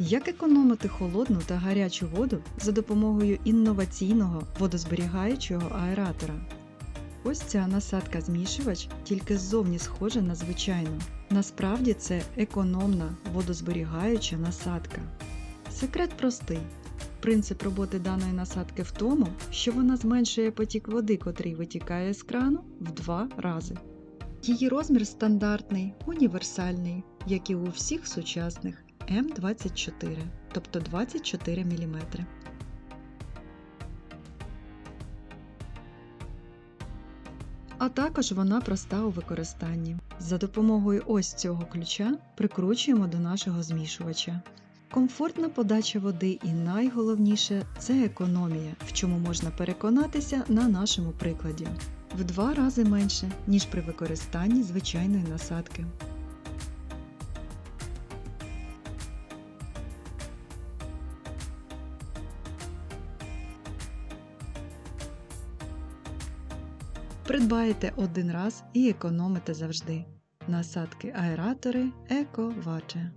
Як економити холодну та гарячу воду за допомогою інноваційного водозберігаючого аератора? Ось ця насадка змішувач тільки ззовні схожа на звичайну. Насправді це економна водозберігаюча насадка. Секрет простий. Принцип роботи даної насадки в тому, що вона зменшує потік води, котрий витікає з крану, в два рази. Її розмір стандартний, універсальний, як і у всіх сучасних М24, тобто 24 мм. А також вона проста у використанні. За допомогою ось цього ключа прикручуємо до нашого змішувача. Комфортна подача води і найголовніше це економія, в чому можна переконатися на нашому прикладі. В два рази менше, ніж при використанні звичайної насадки. Придбаєте один раз і економите завжди. Насадки аератори Еко Ваче.